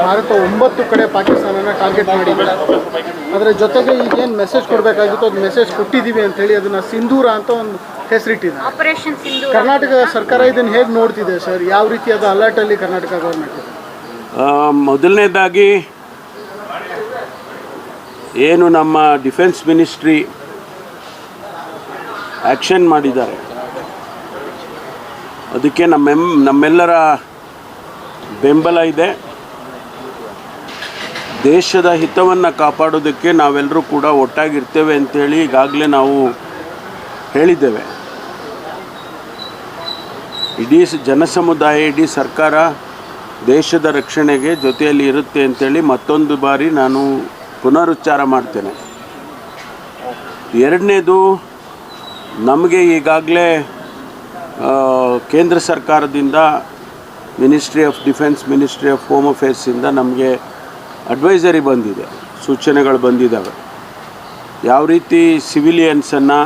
ಭಾರತ ಒಂಬತ್ತು ಕಡೆ ಪಾಕಿಸ್ತಾನನ ಟಾರ್ಗೆಟ್ ಮಾಡಿದೆ. ಅದರ ಜೊತೆಗೆ ಈಗೇನು ಮೆಸೇಜ್ ಕೊಡಬೇಕಾಗಿತ್ತು ಅದು ಮೆಸೇಜ್ ಕೊಟ್ಟಿದ್ದೀವಿ ಅಂತೇಳಿ ಅದನ್ನು ಸಿಂಧೂರ ಅಂತ ಒಂದು ಹೆಸರಿಟ್ಟಿದೆ ಕರ್ನಾಟಕ ಸರ್ಕಾರ ಇದನ್ನು ಹೇಗೆ ನೋಡ್ತಿದೆ ಸರ್? ಯಾವ ರೀತಿಯಾದ ಅಲರ್ಟಲ್ಲಿ ಕರ್ನಾಟಕ ಗೌರ್ಮೆಂಟ್ ಇದೆ? ಆ, ಮೊದಲನೇದಾಗಿ ಏನು ನಮ್ಮ ಡಿಫೆನ್ಸ್ ಮಿನಿಸ್ಟ್ರಿ ಆ್ಯಕ್ಷನ್ ಮಾಡಿದ್ದಾರೆ. ಅದಕ್ಕೆ ನಮ್ಮೆಮ್ ನಮ್ಮೆಲ್ಲರ ಬೆಂಬಲ ಇದೆ. ದೇಶದ ಹಿತವನ್ನು ಕಾಪಾಡೋದಕ್ಕೆ ನಾವೆಲ್ಲರೂ ಕೂಡ ಒಟ್ಟಾಗಿರ್ತೇವೆ ಅಂತೇಳಿ ಈಗಾಗಲೇ ನಾವು ಹೇಳಿದ್ದೇವೆ. ಇಡೀ ಜನಸಮುದಾಯ, ಇಡೀ ಸರ್ಕಾರ ದೇಶದ ರಕ್ಷಣೆಗೆ ಜೊತೆಯಲ್ಲಿ ಇರುತ್ತೆ ಅಂತೇಳಿ ಮತ್ತೊಂದು ಬಾರಿ ನಾನು ಪುನರುಚ್ಚಾರ ಮಾಡ್ತೇನೆ. ಎರಡನೇದು, ನಮಗೆ ಈಗಾಗಲೇ ಕೇಂದ್ರ ಸರ್ಕಾರದಿಂದ ministry of defence ministry of home ಅಫೇರ್ಸಿಂದ ನಮಗೆ ಅಡ್ವೈಸರಿ ಬಂದಿದೆ, ಸೂಚನೆಗಳು ಬಂದಿದ್ದಾವೆ. ಯಾವ ರೀತಿ ಸಿವಿಲಿಯನ್ಸನ್ನು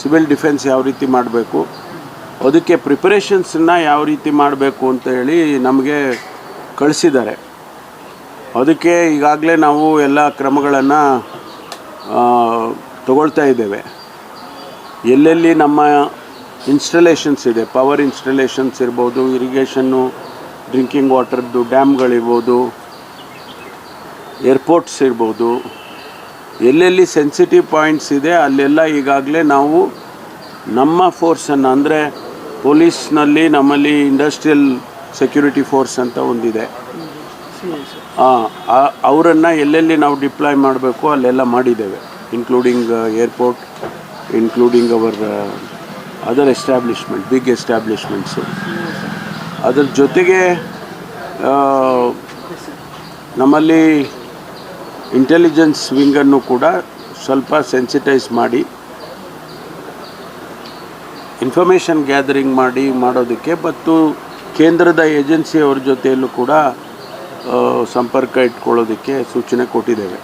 ಸಿವಿಲ್ ಡಿಫೆನ್ಸ್ ಯಾವ ರೀತಿ ಮಾಡಬೇಕು, ಅದಕ್ಕೆ ಪ್ರಿಪರೇಷನ್ಸನ್ನು ಯಾವ ರೀತಿ ಮಾಡಬೇಕು ಅಂತ ಹೇಳಿ ನಮಗೆ ಕಳಿಸಿದ್ದಾರೆ. ಅದಕ್ಕೆ ಈಗಾಗಲೇ ನಾವು ಎಲ್ಲ ಕ್ರಮಗಳನ್ನು ತಗೊಳ್ತಾ ಇದ್ದೇವೆ. ಎಲ್ಲೆಲ್ಲಿ ನಮ್ಮ ಇನ್ಸ್ಟಲೇಷನ್ಸ್ ಇದೆ ಪವರ್ ಇನ್ಸ್ಟಲೇಷನ್ಸ್ ಇರ್ಬೋದು ಇರಿಗೇಷನ್ನು ಡ್ರಿಂಕಿಂಗ್ ವಾಟರ್ದು ಡ್ಯಾಮ್ಗಳಿರ್ಬೋದು ಏರ್ಪೋರ್ಟ್ಸ್ ಇರ್ಬೋದು, ಎಲ್ಲೆಲ್ಲಿ ಸೆನ್ಸಿಟಿವ್ ಪಾಯಿಂಟ್ಸ್ ಇದೆ, ಅಲ್ಲೆಲ್ಲ ಈಗಾಗಲೇ ನಾವು ನಮ್ಮ ಫೋರ್ಸನ್ನು ಅಂದರೆ ಪೊಲೀಸ್ನಲ್ಲಿ ನಮ್ಮಲ್ಲಿ ಇಂಡಸ್ಟ್ರಿಯಲ್ ಸೆಕ್ಯೂರಿಟಿ ಫೋರ್ಸ್ ಅಂತ ಒಂದಿದೆ. ಅವರನ್ನು ಎಲ್ಲೆಲ್ಲಿ ನಾವು ಡಿಪ್ಲಾಯ್ ಮಾಡಬೇಕು ಅಲ್ಲೆಲ್ಲ ಮಾಡಿದ್ದೇವೆ including airport including our other establishment big establishments ಅದ್ರ ಜೊತೆಗೆ ನಮ್ಮಲ್ಲಿ ಇಂಟೆಲಿಜೆನ್ಸ್ ವಿಂಗನ್ನು ಕೂಡ ಸ್ವಲ್ಪ ಸೆನ್ಸಿಟೈಸ್ ಮಾಡಿ ಇನ್ಫಾರ್ಮೇಷನ್ ಗ್ಯಾದರಿಂಗ್ ಮಾಡಿ ಮಾಡೋದಕ್ಕೆ ಮತ್ತು ಕೇಂದ್ರದ ಏಜೆನ್ಸಿಯವ್ರ ಜೊತೆಯಲ್ಲೂ ಕೂಡ ಸಂಪರ್ಕ ಇಟ್ಕೊಳ್ಳೋದಕ್ಕೆ ಸೂಚನೆ ಕೊಟ್ಟಿದ್ದೇವೆ.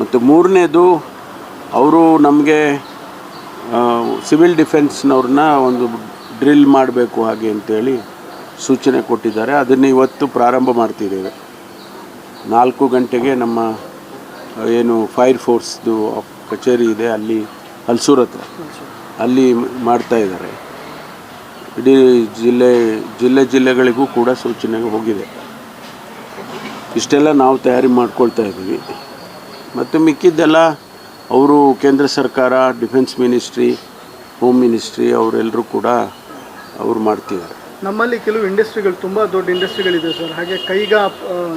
ಮತ್ತು ಮೂರನೇದು, ಅವರು ನಮಗೆ ಸಿವಿಲ್ ಡಿಫೆನ್ಸ್ನವ್ರನ್ನ ಒಂದು ಡ್ರಿಲ್ ಮಾಡಬೇಕು ಹಾಗೆ ಅಂತೇಳಿ ಸೂಚನೆ ಕೊಟ್ಟಿದ್ದಾರೆ. ಅದನ್ನು ಇವತ್ತು ಪ್ರಾರಂಭ ಮಾಡ್ತಿದ್ದೇವೆ. ನಾಲ್ಕು ಗಂಟೆಗೆ ನಮ್ಮ ಏನು ಫೈರ್ ಫೋರ್ಸ್ದು ಕಚೇರಿ ಇದೆ, ಅಲ್ಲಿ ಹಲ್ಸೂರ್ ಹತ್ರ. ಅಲ್ಲಿ ಮಾಡ್ತಾ ಇದ್ದಾರೆ. ಇಡೀ ಜಿಲ್ಲೆ ಜಿಲ್ಲೆ ಜಿಲ್ಲೆಗಳಿಗೂ ಕೂಡ ಸೂಚನೆ ಹೋಗಿದೆ. ಇಷ್ಟೆಲ್ಲ ನಾವು ತಯಾರಿ ಮಾಡ್ಕೊಳ್ತಾ ಇದ್ದೀವಿ. ಮತ್ತು ಮಿಕ್ಕಿದ್ದೆಲ್ಲ ಅವರು ಕೇಂದ್ರ ಸರ್ಕಾರ, ಡಿಫೆನ್ಸ್ ಮಿನಿಸ್ಟ್ರಿ, ಹೋಮ್ ಮಿನಿಸ್ಟ್ರಿ ಅವರೆಲ್ಲರೂ ಕೂಡ ಅವರು ಮಾಡ್ತಿದ್ದಾರೆ. ನಮ್ಮಲ್ಲಿ ಕೆಲವು ಇಂಡಸ್ಟ್ರಿಗಳು ತುಂಬ ದೊಡ್ಡ ಇಂಡಸ್ಟ್ರಿಗಳಿದೆ ಸರ್. ಹಾಗೆ ಕೈಗಾ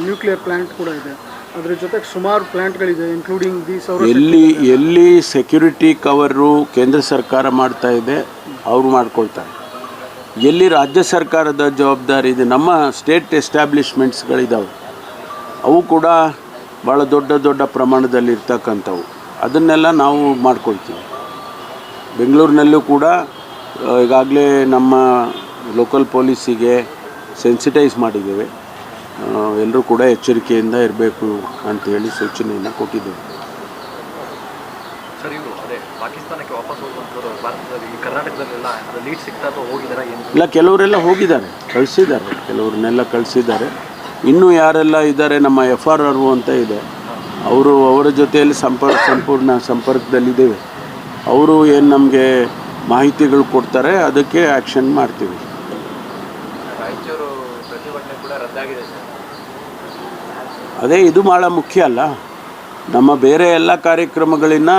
ನ್ಯೂಕ್ಲಿಯರ್ ಪ್ಲಾಂಟ್ ಕೂಡ ಇದೆ. ಅದರ ಜೊತೆಗೆ ಸುಮಾರು ಪ್ಲಾಂಟ್ಗಳಿದೆ ಇನ್ಕ್ಲೂಡಿಂಗ್ ದಿ ಸೌರ ಎಲ್ಲಿ ಎಲ್ಲಿ ಸೆಕ್ಯೂರಿಟಿ ಕವರು ಕೇಂದ್ರ ಸರ್ಕಾರ ಮಾಡ್ತಾ ಇದೆ ಅವರು ಮಾಡ್ಕೊಳ್ತಾರೆ. ಎಲ್ಲಿ ರಾಜ್ಯ ಸರ್ಕಾರದ ಜವಾಬ್ದಾರಿ ಇದೆ ನಮ್ಮ ಸ್ಟೇಟ್ ಎಸ್ಟಾಬ್ಲಿಷ್ಮೆಂಟ್ಸ್ಗಳಿದ್ದಾವೆ ಅವು ಕೂಡ ಭಾಳ ದೊಡ್ಡ ದೊಡ್ಡ ಪ್ರಮಾಣದಲ್ಲಿ ಇರ್ತಕ್ಕಂಥವು. ಅದನ್ನೆಲ್ಲ ನಾವು ಮಾಡ್ಕೊಳ್ತೀವಿ. ಬೆಂಗಳೂರಿನಲ್ಲೂ ಕೂಡ ಈಗಾಗಲೇ ನಮ್ಮ ಲೋಕಲ್ ಪೊಲೀಸಿಗೆ ಸೆನ್ಸಿಟೈಸ್ ಮಾಡಿದ್ದೇವೆ. ಎಲ್ಲರೂ ಕೂಡ ಎಚ್ಚರಿಕೆಯಿಂದ ಇರಬೇಕು ಅಂತೇಳಿ ಸೂಚನೆಯನ್ನು ಕೊಟ್ಟಿದ್ದೇವೆ. ಇಲ್ಲ ಕೆಲವರೆಲ್ಲ ಹೋಗಿದ್ದಾರೆ ಕಳಿಸಿದ್ದಾರೆ ಕೆಲವ್ರನ್ನೆಲ್ಲ ಕಳಿಸಿದ್ದಾರೆ. ಇನ್ನೂ ಯಾರೆಲ್ಲ ಇದ್ದಾರೆ ನಮ್ಮ ಎಫ್ ಆರ್ ಆರ್ ಅಂತ ಇದೆ. ಅವರು ಅವರ ಜೊತೆಯಲ್ಲಿ ಸಂಪರ್ಕ ಸಂಪೂರ್ಣ ಸಂಪರ್ಕದಲ್ಲಿದ್ದೇವೆ. ಅವರು ಏನು ನಮಗೆ ಮಾಹಿತಿಗಳು ಕೊಡ್ತಾರೆ ಅದಕ್ಕೆ ಆ್ಯಕ್ಷನ್ ಮಾಡ್ತೀವಿ. ಅದೇ ಇದು ಭಾಳ ಮುಖ್ಯ ಅಲ್ಲ. ನಮ್ಮ ಬೇರೆ ಎಲ್ಲ ಕಾರ್ಯಕ್ರಮಗಳಿನ್ನ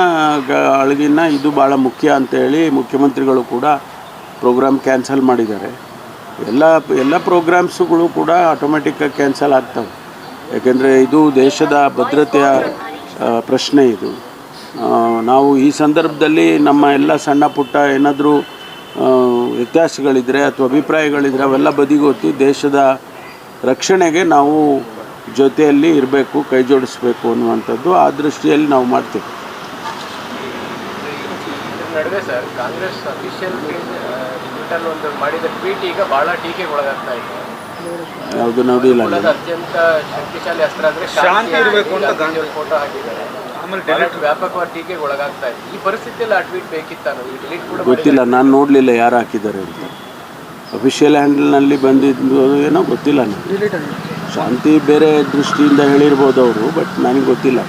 ಅಳಗಿನ ಇದು ಭಾಳ ಮುಖ್ಯ ಅಂತೇಳಿ ಮುಖ್ಯಮಂತ್ರಿಗಳು ಕೂಡ ಪ್ರೋಗ್ರಾಮ್ ಕ್ಯಾನ್ಸಲ್ ಮಾಡಿದ್ದಾರೆ. ಎಲ್ಲ ಎಲ್ಲ ಪ್ರೋಗ್ರಾಮ್ಸ್ಗಳು ಕೂಡ ಆಟೋಮೆಟಿಕ್ಕಾಗಿ ಕ್ಯಾನ್ಸಲ್ ಆಗ್ತವೆ. ಯಾಕೆಂದರೆ ಇದು ದೇಶದ ಭದ್ರತೆಯ ಪ್ರಶ್ನೆ ಇದು. ನಾವು ಈ ಸಂದರ್ಭದಲ್ಲಿ ನಮ್ಮ ಎಲ್ಲ ಸಣ್ಣ ಪುಟ್ಟ ಏನಾದರೂ ವ್ಯತ್ಯಾಸಗಳಿದ್ರೆ ಅಥವಾ ಅಭಿಪ್ರಾಯಗಳಿದ್ದರೆ ಅವೆಲ್ಲ ಬದಿಗೊತ್ತಿ ದೇಶದ ರಕ್ಷಣೆಗೆ ನಾವು ಜೊತೆಯಲ್ಲಿ ಇರಬೇಕು ಕೈ ಜೋಡಿಸ್ಬೇಕು ಅನ್ನುವಂಥದ್ದು ಆ ದೃಷ್ಟಿಯಲ್ಲಿ ನಾವು ಮಾಡ್ತೀವಿ. ನಡುವೆ ಸರ್ ಕಾಂಗ್ರೆಸ್ ಅಫಿಷಿಯಲ್ ಟ್ವಿಟರ್ ಒಂದು ಮಾಡಿದ ಟ್ವೀಟ್ ಈಗ ಬಹಳ ಟೀಕೆಗೊಳಗಾಗ್ತಾ ಇದೆ. ಯಾವುದು ನೋಡಿಲ್ಲ ಕುಲದ ಅತ್ಯಂತ ಶಕ್ತಿಶಾಲಿ ಅಸ್ತ್ರ ಅಂದ್ರೆ ಶಾಂತಿ ಇರಬೇಕು ಅಂತ ಗಾಂಧಿ ಫೋಟೋ ಹಾಕಿದ್ದಾರೆ. ಬಹಳಷ್ಟು ವ್ಯಾಪಕವಾದ ಟೀಕೆಗೆ ಒಳಗಾಗ್ತಾ ಇದೆ. ಈ ಪರಿಸ್ಥಿತಿಯಲ್ಲಿ ಆ ಟ್ವೀಟ್ ಬೇಕಿತ್ತ ಡಿಲೀಟ್ ಕೂಡ ಗೊತ್ತಿಲ್ಲ ನಾನು ನೋಡಲಿಲ್ಲ ಯಾರು ಹಾಕಿದ್ದಾರೆ ಅಂತ. ಅಫಿಷಿಯಲ್ ಹ್ಯಾಂಡಲ್ನಲ್ಲಿ ಬಂದಿದ್ದು ಏನೋ ಗೊತ್ತಿಲ್ಲ ನನಗೆ ಡಿಲೀಟ್ ಆಗಿದೆ ಶಾಂತಿ ಬೇರೆ ದೃಷ್ಟಿಯಿಂದ ಹೇಳಿರ್ಬೋದು ಅವರು ಬಟ್ ನನಗೆ ಗೊತ್ತಿಲ್ಲ.